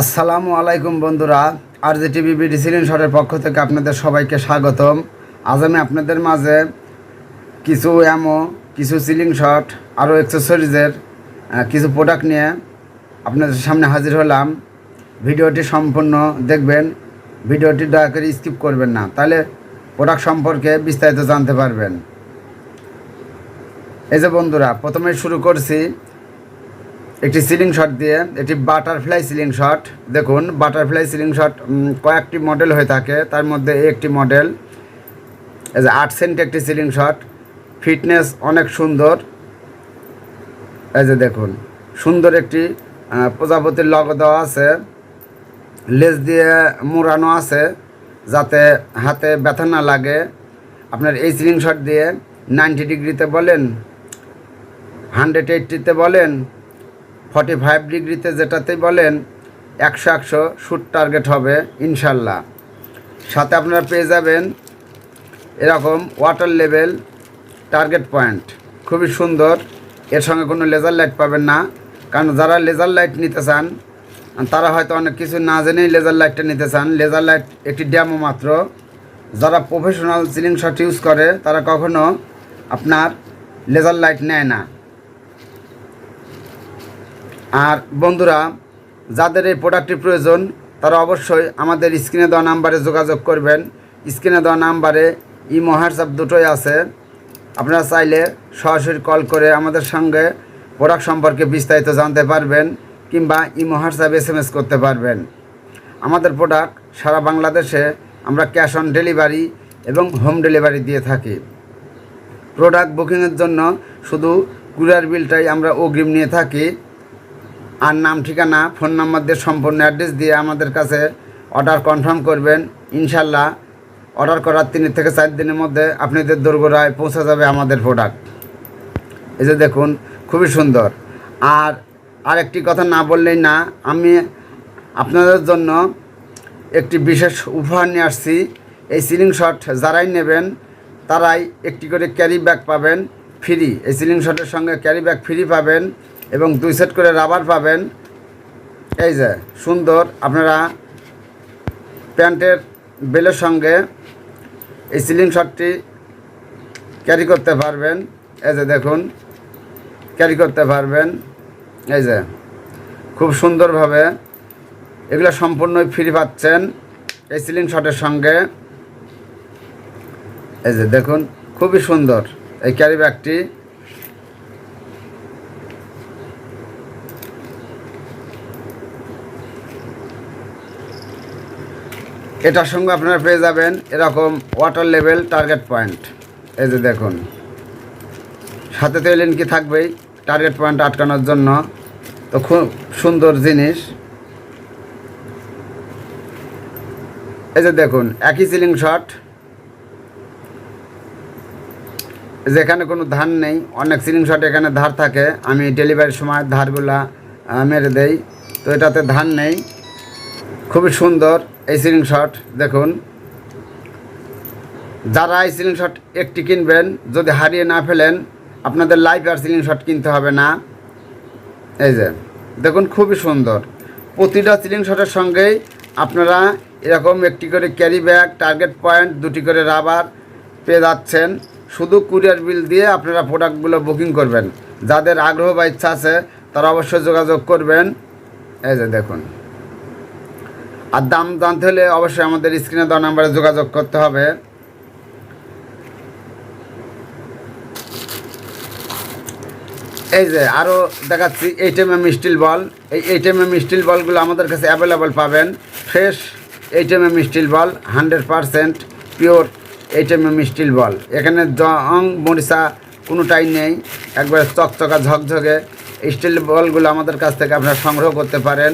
আসসালামু আলাইকুম বন্ধুরা আর জি টিভি বিডি শটের পক্ষ থেকে আপনাদের সবাইকে স্বাগতম। আজ আমি আপনাদের মাঝে কিছু অ্যামো কিছু সিলিং শট, আরও অ্যাক্সেসরিজের কিছু প্রোডাক্ট নিয়ে আপনাদের সামনে হাজির হলাম। ভিডিওটি সম্পূর্ণ দেখবেন, ভিডিওটি দয়া করে স্কিপ করবেন না, তাহলে প্রোডাক্ট সম্পর্কে বিস্তারিত জানতে পারবেন। এই যে বন্ধুরা, প্রথমে শুরু করছি একটি সিলিং শট দিয়ে এটি বাটারফ্লাই সিলিং শট দেখুন বাটারফ্লাই সিলিং শট কয়েকটি মডেল হয়ে থাকে। তার মধ্যে একটি মডেল আট সেন্ট একটি সিলিং শট ফিটনেস অনেক সুন্দর। এই যে দেখুন, সুন্দর একটি প্রজাপতির লগ দেওয়া আছে। লেজ দিয়ে মোড়ানো আছে, যাতে হাতে ব্যথা না লাগে। আপনার এই সিলিং শট দিয়ে নাইনটি ডিগ্রিতে বলেন হান্ড্রেড এইটটিতে বলেন ফর্টি ফাইভ ডিগ্রিতে যেটাতেই বলেন, একশো একশো শুট টার্গেট হবে, ইনশাল্লাহ। সাথে আপনারা পেয়ে যাবেন এরকম ওয়াটার লেভেল টার্গেট পয়েন্ট খুবই সুন্দর, এর সঙ্গে কোনো লেজার লাইট পাবেন না। কারণ যারা লেজার লাইট নিতে চান, তারা হয়তো অনেক কিছু না জেনেই লেজার লাইটটা নিতে চান। লেজার লাইট একটি ড্যামো মাত্র। যারা প্রফেশনাল সিলিং শট ইউজ করে, তারা কখনো আপনার লেজার লাইট নেয় না। আর বন্ধুরা, যাদের এই প্রোডাক্টটি প্রয়োজন, তারা অবশ্যই আমাদের স্ক্রিনে দেওয়া নাম্বারে যোগাযোগ করবেন। স্ক্রিনে দেওয়া নাম্বারে ইমো, হোয়াটসঅ্যাপ দুটোই আছে। আপনারা চাইলে সরাসরি কল করে আমাদের সঙ্গে প্রোডাক্ট সম্পর্কে বিস্তারিত জানতে পারবেন কিংবা imo, WhatsApp, S M S করতে পারবেন। আমাদের প্রোডাক্ট সারা বাংলাদেশে আমরা ক্যাশ অন ডেলিভারি এবং হোম ডেলিভারি দিয়ে থাকি। প্রোডাক্ট বুকিংয়ের জন্য শুধু কুরিয়ার বিলটাই আমরা অগ্রিম নিয়ে থাকি। আর নাম, ঠিকানা, ফোন নাম্বার দিয়ে সম্পূর্ণ অ্যাড্রেস দিয়ে আমাদের কাছে অর্ডার কনফার্ম করবেন। ইনশাল্লাহ অর্ডার করার তিন থেকে চার দিনের মধ্যে আপনাদের দোরগোড়ায় পৌঁছে যাবে আমাদের প্রোডাক্ট এই যে দেখুন, খুবই সুন্দর। আর আরেকটি কথা না বললেই না, আমি আপনাদের জন্য একটি বিশেষ উপহার নিয়ে আসছি। এই সিলিং শট যারাই নেবেন, তারাই একটি করে ক্যারি ব্যাগ পাবেন ফ্রি এই সিলিং শটের সঙ্গে ক্যারি ব্যাগ ফ্রি পাবেন। এবং দুই সেট করে রাবার পাবেন। এই যে, সুন্দর, আপনারা প্যান্টের বেলের সঙ্গে এই সিলিং শটটি ক্যারি করতে পারবেন। এই যে দেখুন ক্যারি করতে পারবেন। এই যে, খুব সুন্দরভাবে এগুলো সম্পূর্ণই ফ্রি পাচ্ছেন এই সিলিং শটের সঙ্গে। এই যে দেখুন, খুবই সুন্দর এই ক্যারি ব্যাগটি এটার সঙ্গে আপনারা পেয়ে যাবেন এরকম ওয়াটার লেভেল টার্গেট পয়েন্ট এই যে দেখুন। সাথে তো এলেন কি থাকবেই টার্গেট পয়েন্ট আটকানোর জন্য। তো খুব সুন্দর জিনিস। এই যে দেখুন, একই সিলিং শট যেখানে কোনো ধার নেই, অনেক সিলিং শট এখানে ধার থাকে। আমি ডেলিভারির সময় ধারগুলা মেরে দেই। তো এটাতে ধার নেই। খুবই সুন্দর। এই সিলিং শট দেখুন। যারা এই সিলিং শট একটি কিনবেন, যদি হারিয়ে না ফেলেন, আপনাদের লাইফ আর সিলিং শট কিনতে হবে না। এই যে, দেখুন খুবই সুন্দর। প্রতিটা সিলিং শটের সঙ্গেই আপনারা এরকম একটি করে ক্যারি ব্যাগ টার্গেট পয়েন্ট দুটি করে রাবার পেয়ে যাচ্ছেন। শুধু কুরিয়ার বিল দিয়ে আপনারা প্রোডাক্টগুলো বুকিং করবেন। যাদের আগ্রহ বা ইচ্ছা আছে, তারা অবশ্যই যোগাযোগ করবেন। এই যে, দেখুন। আর দাম জানতে হলে অবশ্যই আমাদের স্ক্রিনে দেওয়া নাম্বারে যোগাযোগ করতে হবে। এই যে আরও দেখাচ্ছি এইট এম স্টিল বল এই এইট এম স্টিল বলগুলো আমাদের কাছে অ্যাভেলেবল পাবেন। Fresh eight M steel ball hundred percent pure eight M steel ball এখানে জং, মরিচা কোনোটাই নেই। একবারে চকচকা, ঝকঝকে। স্টিল বলগুলো আমাদের কাছ থেকে আপনারা সংগ্রহ করতে পারেন।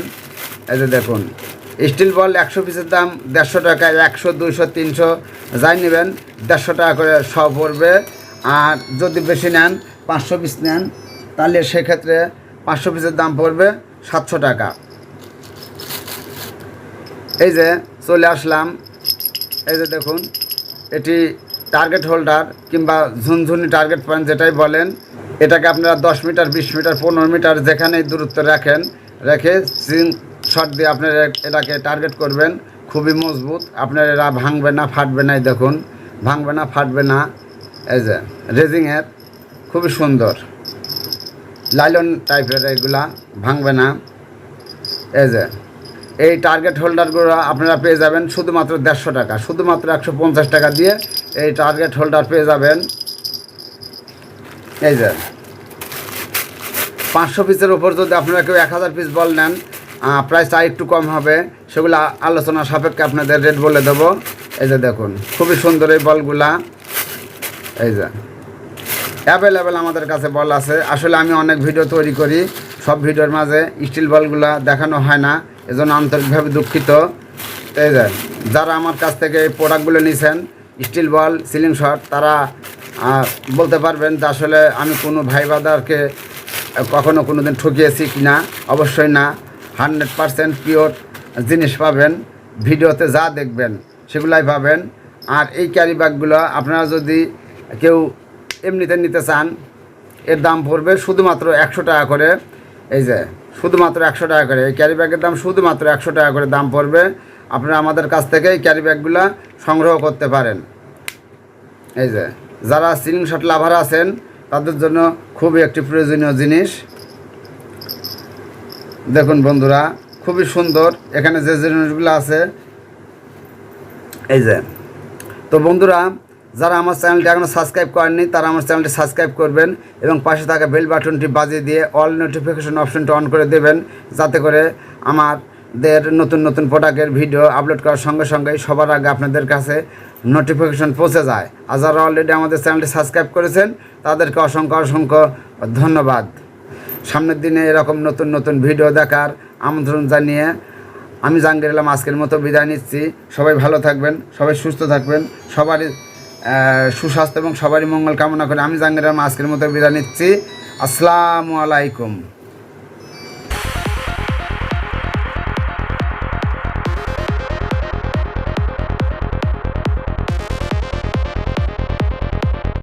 এই যে দেখুন। স্টিল বল একশো পিসের দাম দেড়শো টাকা একশো, দুইশো, তিনশো। যাই নেবেন, দেড়শো টাকা করে শ পড়বে। আর যদি বেশি নেন, পাঁচশো পিস নেন, তাহলে সেক্ষেত্রে পাঁচশো পিসের দাম পড়বে সাতশো টাকা। এই যে চলে আসলাম। এই যে দেখুন, এটি টার্গেট হোল্ডার কিংবা ঝুনঝুনি টার্গেট পয়েন্ট যেটাই বলেন, এটাকে আপনারা দশ মিটার, বিশ মিটার, পনেরো মিটার যেখানেই দূরত্ব রাখেন, রেখে শট দিয়ে আপনারা এটাকে টার্গেট করবেন, খুবই মজবুত। আপনার এরা ভাঙবে না, ফাটবে না দেখুন। ভাঙবে না, ফাটবে না। এই যে রেজিংয়ের খুবই সুন্দর। লাইলন টাইপের এগুলা, ভাঙবে না। এই যে, এই টার্গেট হোল্ডারগুলো আপনারা পেয়ে যাবেন শুধুমাত্র দেড়শো টাকা। শুধুমাত্র একশো পঞ্চাশ টাকা দিয়ে এই টার্গেট হোল্ডার পেয়ে যাবেন। এই যে, পাঁচশো পিসের উপর যদি আপনারা কেউ এক হাজার পিস বল নেন প্রাইসটা একটু কম হবে। সেগুলো আলোচনা সাপেক্ষে আপনাদের রেট বলে দেবো। এই যে দেখুন, খুবই সুন্দর এই বলগুলা। এই যে অ্যাভেলেবেল আমাদের কাছে বল আছে। আসলে আমি অনেক ভিডিও তৈরি করি, সব ভিডিওর মাঝে স্টিল বলগুলা দেখানো হয় না, এজন্য আন্তরিকভাবে দুঃখিত। এই যে, যারা আমার কাছ থেকে এই প্রোডাক্টগুলো নিয়েছেন স্টিল বল সিলিং শট তারা বলতে পারবেন যে আসলে আমি কোনো ভাই বাদারকে কখনো কোনো দিন ঠকিয়েছি কি না অবশ্যই না। হান্ড্রেড পারসেন্ট পিওর জিনিস পাবেন, ভিডিওতে যা দেখবেন সেগুলাই পাবেন। আর এই ক্যারি ব্যাগগুলো আপনারা যদি কেউ এমনিতে নিতে চান, এর দাম পড়বে শুধুমাত্র একশো টাকা করে। এই যে, শুধুমাত্র একশো টাকা করে। এই ক্যারি ব্যাগের দাম শুধুমাত্র একশো টাকা করে দাম পড়বে। আপনারা আমাদের কাছ থেকে এই ক্যারি ব্যাগগুলো সংগ্রহ করতে পারেন। এই যে, যারা সিলিং শট লাভার আছেন, তাদের জন্য খুবই একটি প্রয়োজনীয় জিনিস। দেখুন বন্ধুরা, খুবই সুন্দর। এখানে যে জিনিসগুলো আছে, এই যে। তো বন্ধুরা, যারা আমার চ্যানেলটি এখনও সাবস্ক্রাইব করেননি, তারা আমার চ্যানেলটি সাবস্ক্রাইব করবেন এবং পাশে থাকা বেল বাটনটি বাজিয়ে দিয়ে অল নোটিফিকেশন অপশনটি অন করে দেবেন, যাতে করে আমাদের নতুন নতুন প্রোডাক্টের ভিডিও আপলোড করার সঙ্গে সঙ্গেই সবার আগে আপনাদের কাছে নোটিফিকেশন পৌঁছে যায়। আর যারা অলরেডি আমাদের চ্যানেলটি সাবস্ক্রাইব করেছেন, তাদেরকে অসংখ্য অসংখ্য ধন্যবাদ। সামনের দিনে এরকম নতুন নতুন ভিডিও দেখার আমন্ত্রণ জানিয়ে আমি জাহাঙ্গীর এলাম আজকের মতো বিদায় নিচ্ছি। সবাই ভালো থাকবেন, সবাই সুস্থ থাকবেন, সবারই সুস্বাস্থ্য এবং সবারই মঙ্গল কামনা করে আমি জাহাঙ্গীর এলাম আজকের মতো বিদায় নিচ্ছি। আসসালামু আলাইকুম।